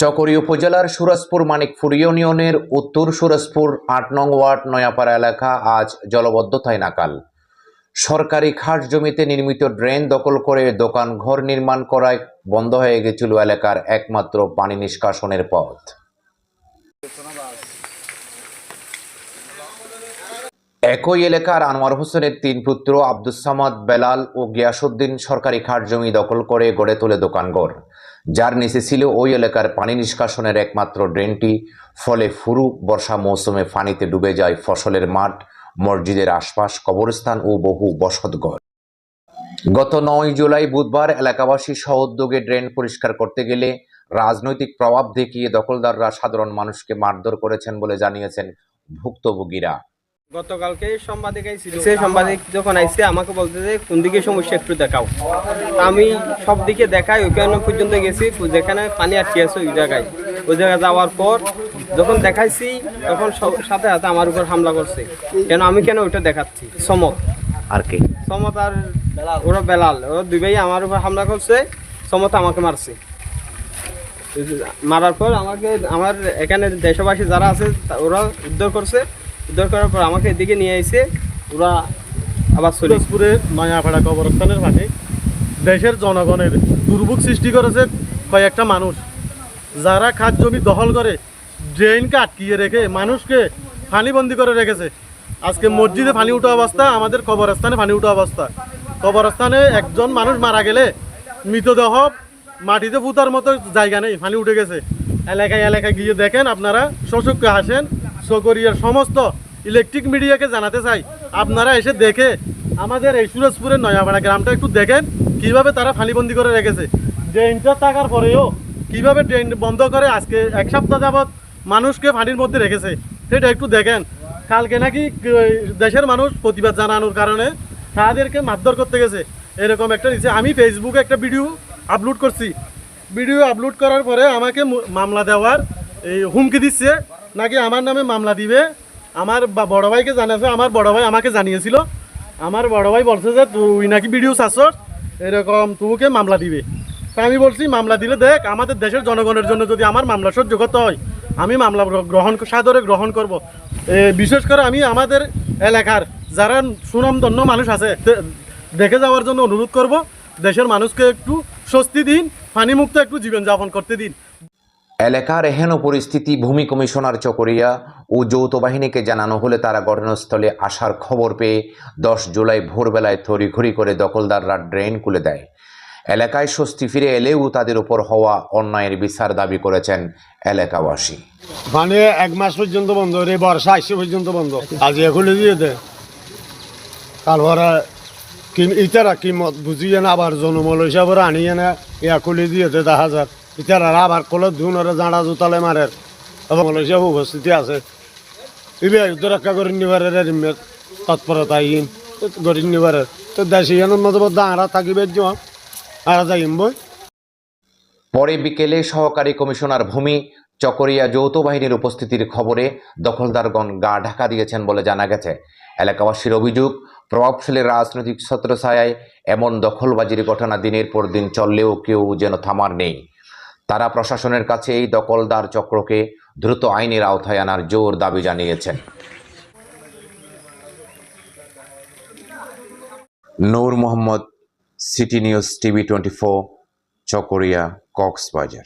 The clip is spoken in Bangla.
চকরি উপজেলার সুরজপুর মানিকপুর ইউনিয়নের উত্তর সুরজপুর আট নং ওয়ার্ড নয়াপাড়া এলাকা আজ জলবদ্ধতায় নাকাল। সরকারি খাস জমিতে নির্মিত ড্রেন দখল করে দোকান ঘর নির্মাণ করায় বন্ধ হয়ে গেছিল এলাকার একমাত্র পানি নিষ্কাশনের পথ। একই এলাকার আনোয়ার হোসেনের তিন পুত্র আব্দুস সামাদ, বেলাল ও গিয়াসুদ্দিন সরকারি খাট জমি দখল করে গড়ে তোলে দোকানঘর। যার নিচে ছিল ওই এলাকার পানি নিষ্কাশনের একমাত্র ড্রেনটি। ফলে ফুরু বর্ষা মৌসুমে পানিতে ডুবে যায় ফসলের মাঠ, মসজিদের আশপাশ, কবরস্থান ও বহু বসতঘর গত নয় জুলাই বুধবার এলাকাবাসী সহোদ্যোগে ড্রেন পরিষ্কার করতে গেলে রাজনৈতিক প্রভাব দেখিয়ে দখলদাররা সাধারণ মানুষকে মারধর করেছেন বলে জানিয়েছেন ভুক্তভোগীরা। গতকালকে সাংবাদিক আইছিল। সেই সাংবাদিক যখন আইসে আমাকে বলতে যে কোন দিকে সমস্যা একটু দেখাও। আমি সব দিকে দেখাই ওইখানে পর্যন্ত গেছি। যেখানে পানি আটকে আছে ওই জায়গায়। ওই জায়গায় যাওয়ার পর যখন দেখাইছি তখন সব- সাথে সাথে আমার উপর হামলা করছে। কেন আমি কেন ওইটা দেখাচ্ছি? সমত। আর কি? সমত আর ওরা বেলাল। ওরা দুই ভাই আমার উপর হামলা করছে সমত আমাকে মারছে। মারার পর আমাকে আমার এখানে দেশবাসী যারা আছে ওরা উদ্ধার করছে। উদ্ধার করার পর আমাকে এদিকে নিয়ে এসে ওরা আবার সুরজপুরের নয়াপাড়া কবরস্থানের পাশে দেশের জনগণের দুর্ভোগ সৃষ্টি করেছে কয়েকটা মানুষ। যারা খাদ জমি দখল করে ড্রেনকে আটকিয়ে রেখে মানুষকে ফানিবন্দি করে রেখেছে। আজকে মসজিদে পানি উঠা অবস্থা, আমাদের কবরস্থানে পানি উঠা অবস্থা। কবরস্থানে একজন মানুষ মারা গেলে মৃতদেহ মাটিতে ফুতার মতো জায়গা নেই পানি উঠে গেছে। এলাকায় এলাকায় গিয়ে দেখেন আপনারা সশক্য আসেন সকরিয়ার সমস্ত ইলেকট্রিক মিডিয়াকে জানাতে চাই। আপনারা এসে দেখে আমাদের এই সুরজপুরের নয়াপাড়া গ্রামটা একটু দেখেন, কীভাবে তারা ফানিবন্দি করে রেখেছে। ড্রেনটা থাকার পরেও কীভাবে ড্রেন বন্ধ করে আজকে এক সপ্তাহ যাবৎ মানুষকে পানির মধ্যে রেখেছে, সেটা একটু দেখেন। কালকে নাকি দেশের মানুষ প্রতিবাদ জানানোর কারণে তাদেরকে মারধর করতে গেছে। এরকম একটা নিচে আমি ফেসবুকে একটা ভিডিও আপলোড করছি। ভিডিও আপলোড করার পরে আমাকে মামলা দেওয়ার এই হুমকি দিচ্ছে। নাকি আমার নামে মামলা দিবে? আমার বড় ভাইকে জানাছে আমার বড় ভাই আমাকে জানিয়েছিল। আমার বড় ভাই বলছে যে, তুই নাকি ভিডিও চাচ্ছস এরকম, তুকে মামলা দিবে। তা আমি বলছি, মামলা দিলে দেখ, আমাদের দেশের জনগণের জন্য যদি আমার মামলা সহ্য করতে হয়, আমি মামলা গ্রহণ সাদরে গ্রহণ করব। বিশেষ করে আমি আমাদের এলাকার যারা সুনামধন্য মানুষ আছে দেখে যাওয়ার জন্য অনুরোধ করব, দেশের মানুষকে একটু স্বস্তি দিন, পানিমুক্ত একটু জীবনযাপন করতে দিন। এলাকার এহেন পরিস্থিতি ভূমি কমিশনার চকরিয়া ও যৌথ বাহিনীকে জানানো হলে তারা ঘটনাস্থলে আসার খবর পেয়ে দশ জুলাই ভোরবেলায় তড়িঘড়ি করে দখলদাররা ড্রেন খুলে দেয়। এলাকায় স্বস্তি ফিরে এলেও তাদের উপর হওয়া অন্যায়ের বিচার দাবি করেছেন এলাকাবাসী। মানে এক মাস পর্যন্ত বন্ধ রে বর্ষা আসছে পর্যন্ত বন্ধ। আজ খুলে দিয়ে দে। তারপরে কি ইতারা কিমত বুঝিয়ে না আবার জনমল হিসাবে আনিয়ে না ইয়া খুলে দিয়ে দে, দেখা যাক। ইতারা আবার কলে ধুন ওরা জাঁড়া জুতালে মারে এবং হিসাবে উপস্থিতি আছে ইবে যুদ্ধ রক্ষা করে নিবারে তৎপরতা ইন গরি নিবারে তো দেশি মতো দাঁড়া থাকিবে আর যাইম বই। পরে বিকেলে সহকারী কমিশনার ভূমি চকরিয়া যৌথ বাহিনীর উপস্থিতির খবরে দখলদারগণ গা ঢাকা দিয়েছেন বলে জানা গেছে। এলাকাবাসীর অভিযোগ, প্রভাবশালী রাজনৈতিক ছত্রছায়ায় এমন দখলবাজির ঘটনা দিনের পর দিন চললেও কেউ যেন থামার নেই। তারা প্রশাসনের কাছে এই দখলদার চক্রকে দ্রুত আইনের আওতায় আনার জোর দাবি জানিয়েছেন। Noor Mohammad, city news, TV twenty four, Chakaria, Cox's Bazar.